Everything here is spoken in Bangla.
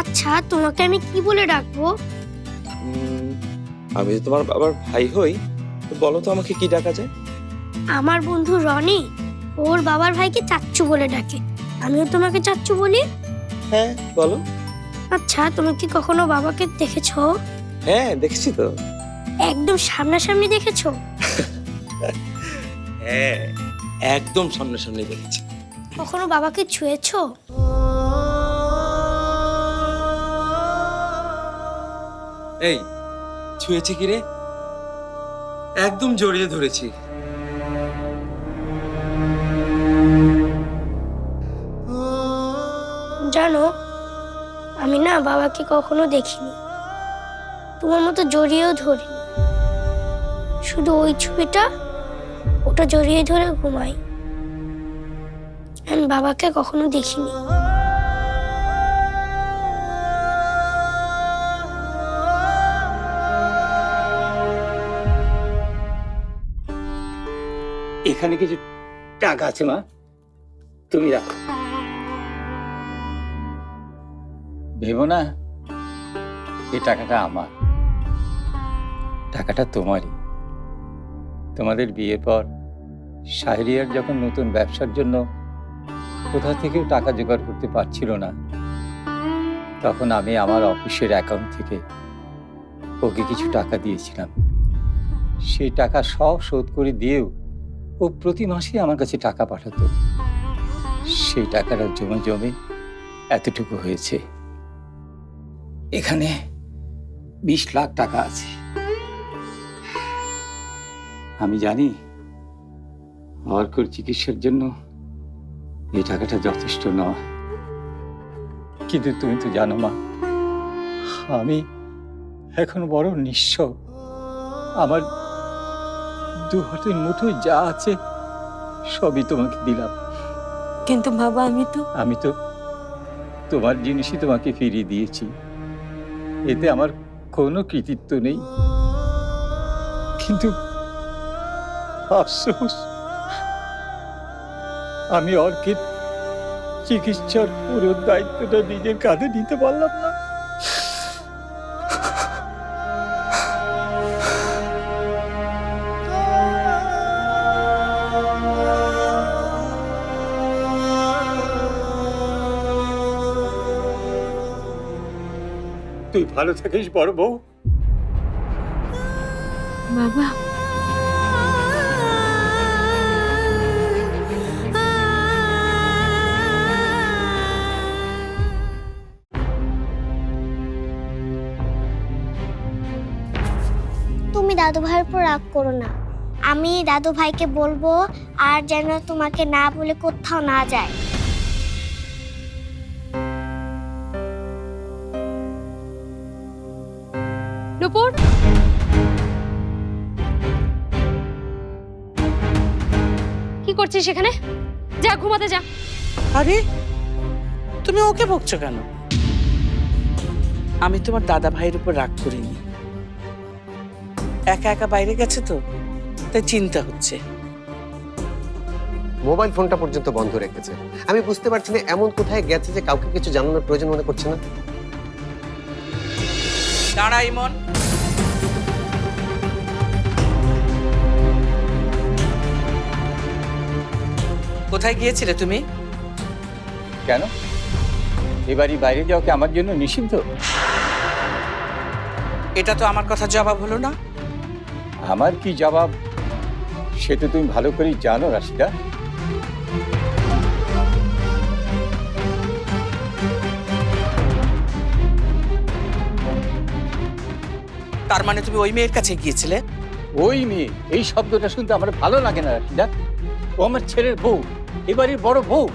আচ্ছা তোমাকে আমি কি বলে ডাকবো? আমি তো তোমার বাবার ভাই হই তো বলো তো আমাকে কি ডাকা যায়? আমার বন্ধু রনি ওর বাবার ভাইকে চাচ্চু বলে ডাকে। আমিও তোমাকে চাচ্চু বলি? হ্যাঁ বলো। আচ্ছা তুমি কি কখনো বাবাকে দেখেছ? হ্যাঁ দেখেছি তো। একদম সামনাসামনি দেখেছ? হ্যাঁ একদম সামনাসামনি দেখেছি। কখনো বাবাকে ছুঁয়েছো? এই, ছুঁয়েছে কি রে? একদম জড়িয়ে ধরেছি। জানো, আমি না বাবাকে কখনো দেখিনি। তোমার মতো জড়িয়েও ধরিনি। শুধু ওই ছবিটা ওটা জড়িয়ে ধরে ঘুমাই। আমি বাবাকে কখনো দেখিনি। এখানে কিছু টাকা আছে, মা। তুমি রাখো। ভেবো না, এই টাকাটা আমার। টাকাটা তোমারই। তোমাদের বিয়ের পর শাহরিয়ার যখন নতুন ব্যবসার জন্য কোথা থেকেও টাকা জোগাড় করতে পারছিল না, তখন আমি আমার অফিসের অ্যাকাউন্ট থেকে ওকে কিছু টাকা দিয়েছিলাম। সেই টাকা সব শোধ করে দিয়েও ও প্রতি মাসে আমার কাছে টাকা পাঠাতো। সেই টাকাটা জমে জমে এতটুকু হয়েছে। এখানে বিশ লাখ টাকা আছে। আমি জানি অর্কর চিকিৎসার জন্য এই টাকাটা যথেষ্ট নয়। কিন্তু তুমি তো জানো মা, আমি এখন বড় নিঃস্ব। আমার দু হাতের মুঠোয় যা আছে সবই তোমাকে দিলাম। কিন্তু বাবা আমি তো আমি তো তোমার জিনিসই তোমাকে ফিরিয়ে দিয়েছি। এতে আমার কোনো কৃতিত্ব নেই। কিন্তু আফসোস আমি অর্কের চিকিৎসার পুরো দায়িত্বটা নিজের কাঁধে নিতে পারলাম না। তুই ভালো থাকিস বড় বউ। বাবা। তুমি দাদু ভাইয়ের উপর রাগ করো না। আমি দাদু ভাইকে বলব আর যেন তোমাকে না বলে কোথাও না যায়। কি করছিস সেখানে? যা ঘুমাতে যা। আরে তুমি ওকে বকছো কেন? আমি তোমার দাদা ভাইয়ের উপর রাগ করিনি। একা একা বাইরে গেছে তো তাই চিন্তা হচ্ছে। মোবাইল ফোনটা পর্যন্ত বন্ধ রেখেছে। আমি বুঝতে পারছি না এমন কোথায় গেছে যে কাউকে কিছু জানানোর প্রয়োজন মনে করছে না। দাঁড়া ইমন। কোথায় গিয়েছিলে তুমি? কেন? এবারই বাইরে যাওয়া কি আমার জন্য নিষিদ্ধ? এটা তো আমার কথা জবাব হলো না। আমার কি জবাব? সে তো তুমি ভালো করেই জানো রাশিদা। তার মানে তুমি ওই মেয়ের কাছে গিয়েছিলে? ওই মেয়ে, এই শব্দটা শুনতে আমার ভালো লাগে না ও আমার ছেলের বউ এবারই বড় বউ।